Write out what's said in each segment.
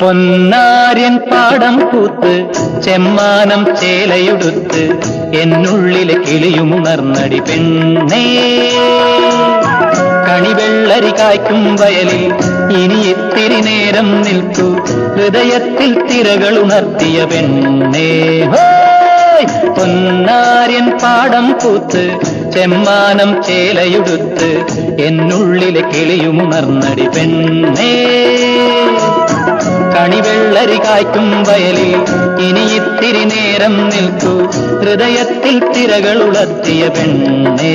പൊന്നാര്യൻ പാടം പൂത്ത് ചെമ്മാനം ചേലയുടുത്ത് എന്നുള്ളിലെ കിളിയുമുണർന്നടി പെണ്ണേ. കണിവെള്ളരി കായ്ക്കും വയലിൽ ഇനി ഇത്തിരി നേരം നിൽക്കൂ. ഹൃദയത്തിൽ തിരകൾ ഉണർത്തിയ പെണ്ണേ! പൊന്നാര്യൻ പാടം പൂത്ത് ചെമ്മാനം ചേലയുടുത്ത് എന്നുള്ളിലെ കിളിയുമുണർന്നടി പെണ്ണേ. കണിവെള്ളരി കായ്ക്കും വയലിൽ ഇനി ഇത്തിരി നേരം നിൽക്കൂ. ഹൃദയത്തിൽ തിരകൾ ഉളർത്തിയ പെണ്ണേ.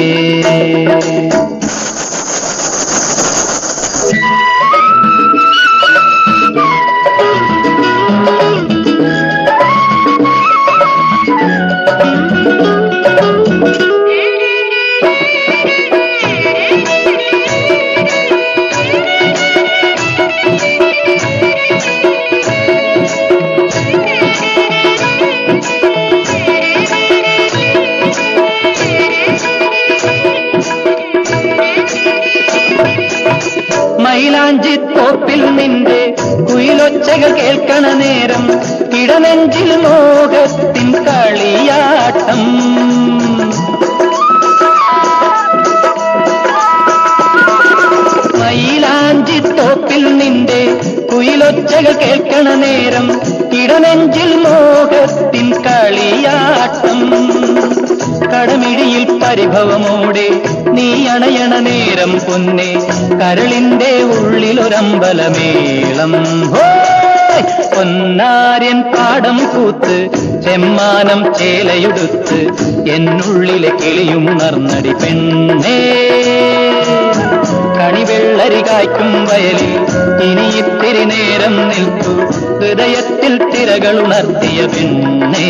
മൈലാഞ്ചി തോപ്പിൽ നിന്റെ കുയിലൊച്ചകൾ കേൾക്കണ നേരം ഇടനെഞ്ചിൽ മോഹത്തിൻ കളിയാട്ടം. മയിലാഞ്ചിത്തോപ്പിൽ തോപ്പിൽ നിന്റെ കുയിലൊച്ചകൾ കേൾക്കണ നേരം ഇടനെഞ്ചിൽ മോഹത്തിൻ കളിയാട്ടം. കടമിഴിയിൽ പരിഭവമോടെ നീ അണയണ നേരം പൊന്നെ കരളിന്റെ ഉള്ളിലൊരമ്പലമേളം ഹോയ്! പൊന്നാര്യൻ പാടം കൂത്ത് ചെമ്മാനം ചേലയുടുത്ത് എന്നുള്ളിലെ കിളിയും നർന്നടി പെണ്ണേ കണിവെള്ളരി കായ്ക്കും വയലിൽ ഇനി ഇത്തിരി നേരം നിൽക്കൂ ഹൃദയത്തിൽ തിരകൾ ഉണർത്തിയ പെണ്ണേ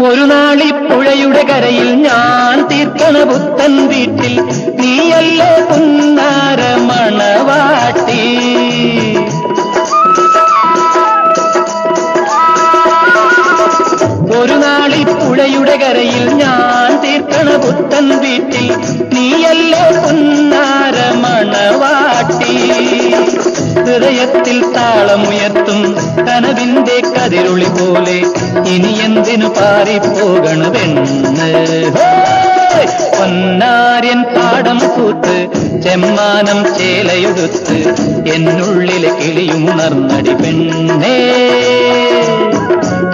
ഒരു നാളി പുഴയുടെ കരയിൽ ഞാൻ തീർക്കണ പുത്തൻ വീട്ടിൽ നീയല്ലേ കുന്നാരമണവാട്ടി ഒരു നാളി പുഴയുടെ കരയിൽ ഞാൻ തീർക്കണ പുത്തൻ വീട്ടിൽ നീയല്ലേ കുന്നാരമണവാട്ടി ഹൃദയത്തിൽ താളമുയർത്തും കനവിന്റെ കതിരുളി പോലെ ഇനി എന്തിനു പാറിപ്പോകണ പെണ്ണ് ഹോയ്! പൊന്നാര്യൻ പാടം കൂത്ത് ചെമ്മാനം ചേലയുടുത്ത് എന്നുള്ളിലെ കിളിയും ഉണർന്നടി പെണ്ണേ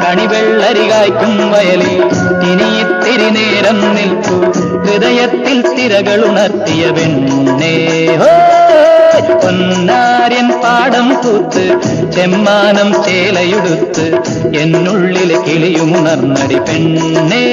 കണിവെള്ളരി കായ്ക്കും വയലിൽ ഇനി ഇത്തിരി നേരം നിൽക്കൂ ഹൃദയത്തിൽ തിരകൾ ഉണർത്തിയ പെണ്ണേ ഹോയ്! പൊന്നാര്യൻ പാടം കൂത്ത് ചെമ്മാനം ചേലയുടുത്ത് എന്നുള്ളിലെ കിളിയുമുണർന്നടി പെണ്ണേ